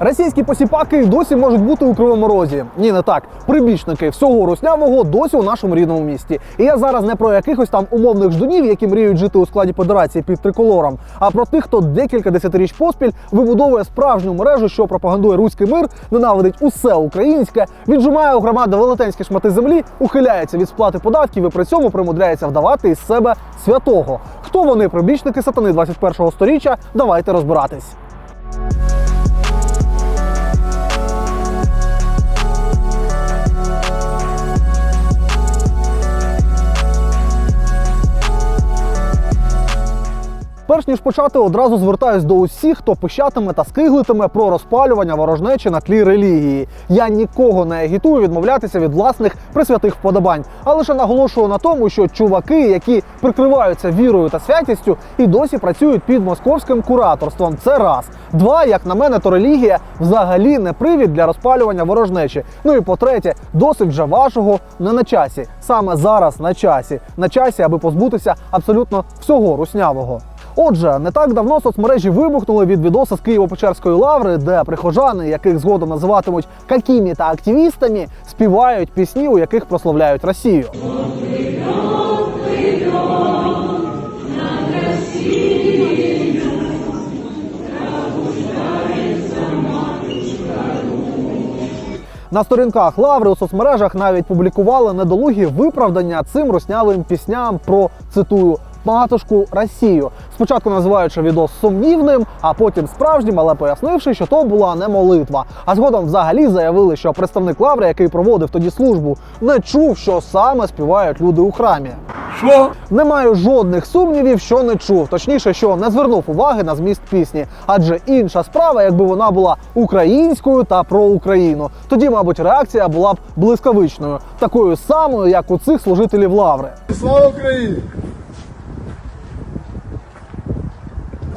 Російські посіпаки досі можуть бути у кривому розі. Ні, не так. Прибічники всього руснявого досі у нашому рідному місті. І я зараз не про якихось там умовних ждунів, які мріють жити у складі федерації під триколором, а про тих, хто декілька десятиріч поспіль вибудовує справжню мережу, що пропагандує руський мир, ненавидить усе українське, віджимає у громади велетенські шмати землі, ухиляється від сплати податків і при цьому примудряється вдавати із себе святого. Хто вони прибічники сатани 21-го сторіччя? Давайте розбиратись. Перш ніж почати, одразу звертаюсь до усіх, хто пищатиме та скиглитиме про розпалювання ворожнечі на тлі релігії. Я нікого не агітую відмовлятися від власних присвятих вподобань, а лише наголошую на тому, що чуваки, які прикриваються вірою та святістю, і досі працюють під московським кураторством. Це раз. Два, як на мене, то релігія взагалі не привід для розпалювання ворожнечі. Ну і по-третє, досить вже вашого не на часі. Саме зараз на часі. На часі, аби позбутися абсолютно всього руснявого. Отже, не так давно соцмережі вибухнули від відоса з Києво-Печерської лаври, де прихожани, яких згодом називатимуть какими та активістами, співають пісні, у яких прославляють Росію. На сторінках лаври у соцмережах навіть публікували недолугі виправдання цим руснявим пісням про цитую. Матушку Росію, спочатку називаючи відос сумнівним, а потім справжнім, але пояснивши, що то була не молитва. А згодом взагалі заявили, що представник лаври, який проводив тоді службу, не чув, що саме співають люди у храмі. Що? Не маю жодних сумнівів, що не чув, точніше, що не звернув уваги на зміст пісні. Адже інша справа, якби вона була українською та про Україну, тоді, мабуть, реакція була б блискавичною, такою самою, як у цих служителів лаври. Слава Україні!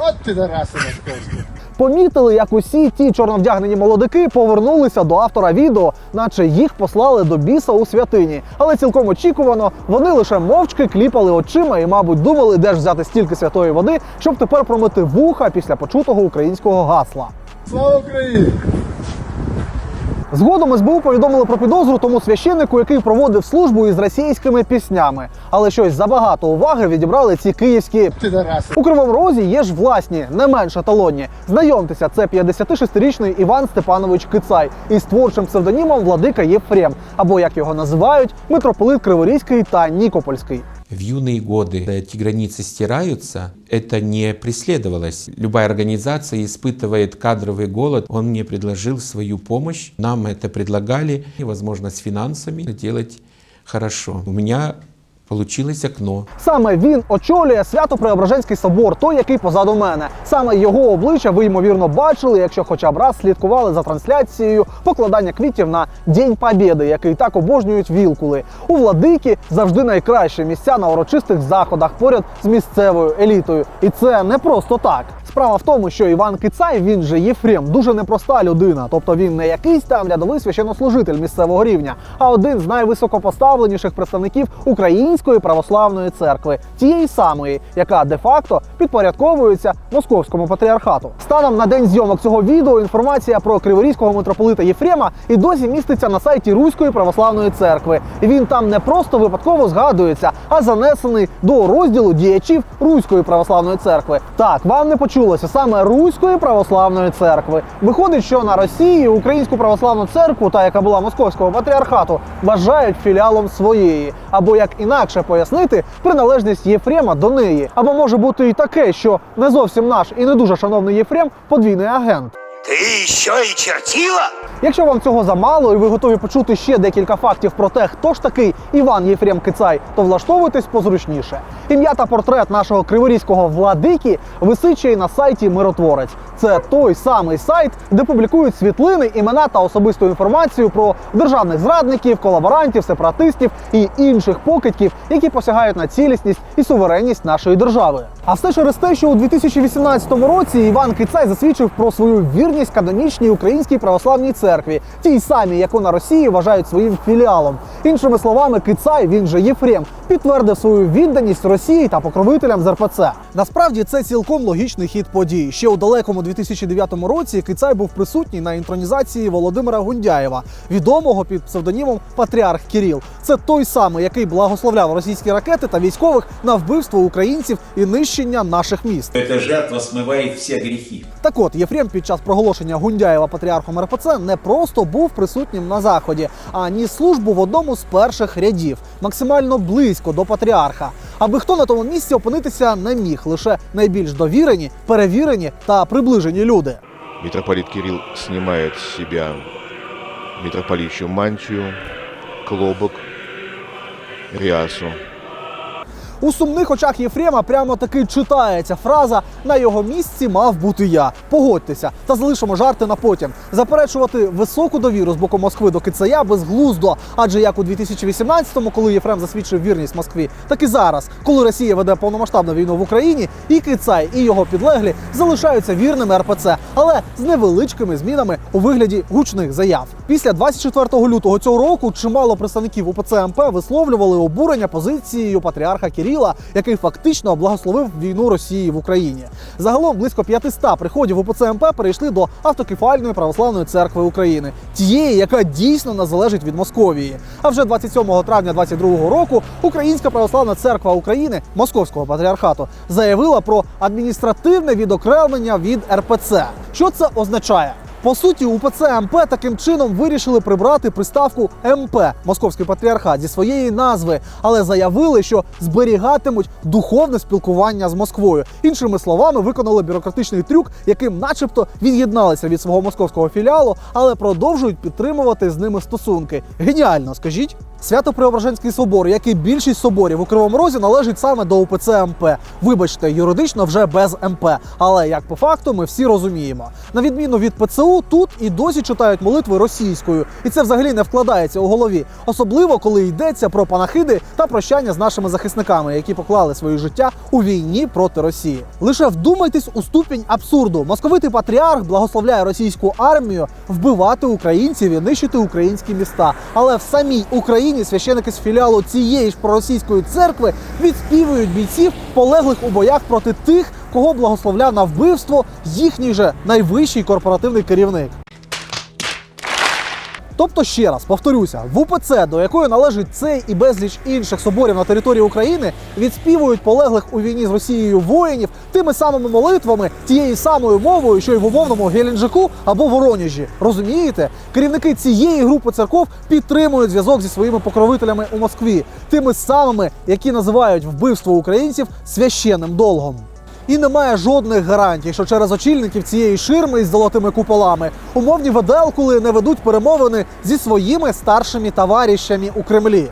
От ти Тараси Московський. Помітили, як усі ті чорновдягнені молодики повернулися до автора відео, наче їх послали до біса у святині. Але цілком очікувано, вони лише мовчки кліпали очима і, мабуть, думали, де ж взяти стільки святої води, щоб тепер промити вуха після почутого українського гасла. Слава Україні! Згодом СБУ повідомили про підозру тому священнику, який проводив службу із російськими піснями. Але щось забагато уваги відібрали ці київські. У Кривому Розі є ж власні, не менш еталонні. Знайомтеся, це 56-річний Іван Степанович Кицай із творчим псевдонімом Владика Єфрем, або як його називають, митрополит Криворізький та Нікопольський. В юные годы эти границы стираются, это не преследовалось. Любая организация испытывает кадровый голод. Он мне предложил свою помощь, нам это предлагали, и, возможно, с финансами делать хорошо. У меня получилось окно. Саме він очолює Свято-Преображенський собор, той, який позаду мене. Саме його обличчя ви ймовірно бачили, якщо хоча б раз слідкували за трансляцією покладання квітів на День Побєди, який так обожнюють вілкули. У владики завжди найкращі місця на урочистих заходах поряд з місцевою елітою. І це не просто так. Справа в тому, що Іван Кицай, він же Єфрем, дуже непроста людина. Тобто він не якийсь там рядовий священнослужитель місцевого рівня, а один з найвисокопоставленіших представників Української православної церкви, тієї самої, яка де-факто підпорядковується московському патріархату. Станом на день зйомок цього відео інформація про криворізького митрополита Єфрема і досі міститься на сайті Руської православної церкви. І він там не просто випадково згадується, а занесений до розділу діячів Руської православної церкви. Так, вам не почулося саме Руської православної церкви. Виходить, що на Росії українську православну церкву, та яка була московського патріархату, вважають філіалом своєї, або як інакше пояснити, приналежність Єфрема до неї. Або може бути і таке, що не зовсім наш і не дуже шановний Єфрем подвійний агент. Ты еще и чертила? Якщо вам цього замало і ви готові почути ще декілька фактів про те, хто ж такий Іван Єфрем Кицай, то влаштовуйтесь позручніше. Ім'я та портрет нашого криворізького владики висить на сайті Миротворець. Це той самий сайт, де публікують світлини, імена та особисту інформацію про державних зрадників, колаборантів, сепаратистів і інших покидьків, які посягають на цілісність і суверенність нашої держави. А все через те, що у 2018 році Іван Кицай засвідчив про свою вірність канонічній українській православній церкві, тій самій, яку на Росії вважають своїм філіалом. Іншими словами, Кицай, він же Єфрем, підтвердив свою відданість Росії та покровителям з РПЦ. Насправді це цілком логічний хід подій. Ще у далекому 2009 році Кицай був присутній на інтронізації Володимира Гундяєва, відомого під псевдонімом Патріарх Кіріл. Це той самий, який благословляв російські ракети та військових на вбивство українців і нищення наших міст. Эта жертва смывает все грехи. Так от Єфрем під час проголошення Гундяєва патріархом РПЦ не просто був присутнім на заході, а ніс службу в одному з перших рядів, максимально близько до патріарха. Аби хто на тому місці опинитися не міг, лише найбільш довірені, перевірені та приближені люди. Митрополит Кирилл снимает с себя митрополичью мантию, клобок, рясу. У сумних очах Єфрема прямо таки читається фраза На його місці мав бути я. Погодьтеся та залишимо жарти на потім. Заперечувати високу довіру з боку Москви до Кицая безглуздо. Адже як у 2018-му, коли Єфрем засвідчив вірність Москві, так і зараз, коли Росія веде повномасштабну війну в Україні, і Кицай, і його підлеглі залишаються вірними РПЦ, але з невеличкими змінами у вигляді гучних заяв. Після 24 лютого цього року чимало представників УПЦ МП висловлювали обурення позицією патріарха Кіріла, який фактично благословив війну Росії в Україні. Загалом близько 500 приходів УПЦ МП перейшли до автокефальної православної церкви України, тієї, яка дійсно не залежить від Московії. А вже 27 травня 22 року Українська православна церква України Московського патріархату заявила про адміністративне відокремлення від РПЦ. Що це означає? По суті, УПЦ МП таким чином вирішили прибрати приставку МП Московський патріархат зі своєї назви, але заявили, що зберігатимуть духовне спілкування з Москвою. Іншими словами, виконали бюрократичний трюк, яким, начебто, від'єдналися від свого московського філіалу, але продовжують підтримувати з ними стосунки. Геніально, скажіть. Свято-Преображенський собор, як і більшість соборів у Кривому Розі, належить саме до УПЦ МП. Вибачте, юридично вже без МП. Але як по факту ми всі розуміємо. На відміну від ПЦУ, тут і досі читають молитви російською, і це взагалі не вкладається у голові, особливо коли йдеться про панахиди та прощання з нашими захисниками, які поклали своє життя у війні проти Росії. Лише вдумайтесь у ступінь абсурду. Московитий патріарх благословляє російську армію вбивати українців і нищити українські міста. Але в самій Україні священики з філіалу цієї ж проросійської церкви відспівують бійців, полеглих у боях проти тих, кого благословляв на вбивство їхній же найвищий корпоративний керівник. Тобто, ще раз повторюся, в УПЦ, до якої належить цей і безліч інших соборів на території України, відспівують полеглих у війні з Росією воїнів тими самими молитвами, тією самою мовою, що й в умовному Геленджику або Воронежі. Розумієте? Керівники цієї групи церков підтримують зв'язок зі своїми покровителями у Москві, тими самими, які називають вбивство українців священним долгом. І немає жодних гарантій, що через очільників цієї ширми із золотими куполами умовні веделкули не ведуть перемовини зі своїми старшими товаришами у Кремлі.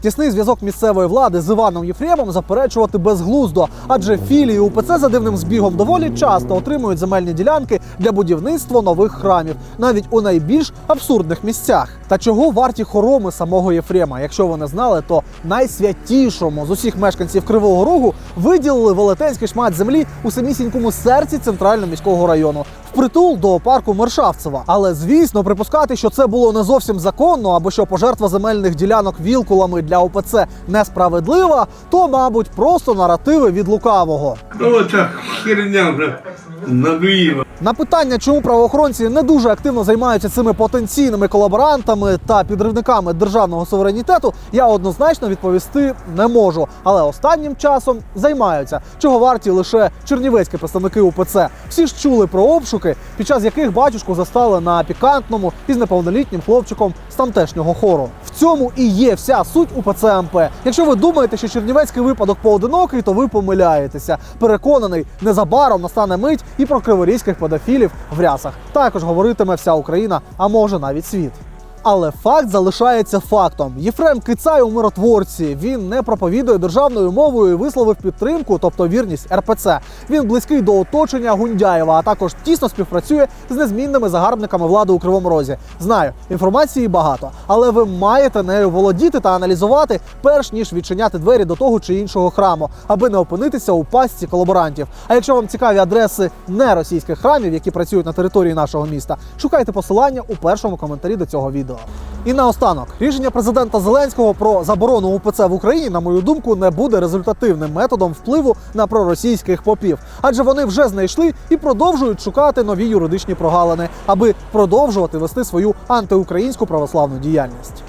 Тісний зв'язок місцевої влади з Іваном Єфремом заперечувати безглуздо, адже філії УПЦ за дивним збігом доволі часто отримують земельні ділянки для будівництва нових храмів, навіть у найбільш абсурдних місцях. Та чого варті хороми самого Єфрема? Якщо ви не знали, то найсвятішому з усіх мешканців Кривого Рогу виділили велетенський шмат землі у самісінькому серці центрального міського району. Впритул до парку Мершавцева. Але звісно, припускати, що це було не зовсім законно, або що пожертва земельних ділянок вілкулами для ОПЦ несправедлива, то, мабуть, просто наративи від лукавого. Ну так херня вже надоїла. На питання, чому правоохоронці не дуже активно займаються цими потенційними колаборантами та підривниками державного суверенітету, я однозначно відповісти не можу. Але останнім часом займаються, чого варті лише чернівецькі представники УПЦ. Всі ж чули про обшуки, під час яких батюшку застали на пікантному із неповнолітнім хлопчиком тамтешнього хору. В цьому і є вся суть у ПЦМП. Якщо ви думаєте, що чернівецький випадок поодинокий, то ви помиляєтеся. Переконаний, незабаром настане мить і про криворізьких педофілів в рясах. Також говоритиме вся Україна, а може навіть світ. Але факт залишається фактом. Єфрем Кицай у миротворці. Він не проповідує державною мовою і висловив підтримку, тобто вірність РПЦ. Він близький до оточення Гундяєва, а також тісно співпрацює з незмінними загарбниками влади у Кривому Розі. Знаю, інформації багато, але ви маєте нею володіти та аналізувати, перш ніж відчиняти двері до того чи іншого храму, аби не опинитися у пастці колаборантів. А якщо вам цікаві адреси не російських храмів, які працюють на території нашого міста, шукайте посилання у першому коментарі до цього відео. Відео. І наостанок, рішення президента Зеленського про заборону УПЦ в Україні, на мою думку, не буде результативним методом впливу на проросійських попів, адже вони вже знайшли і продовжують шукати нові юридичні прогалини, аби продовжувати вести свою антиукраїнську православну діяльність.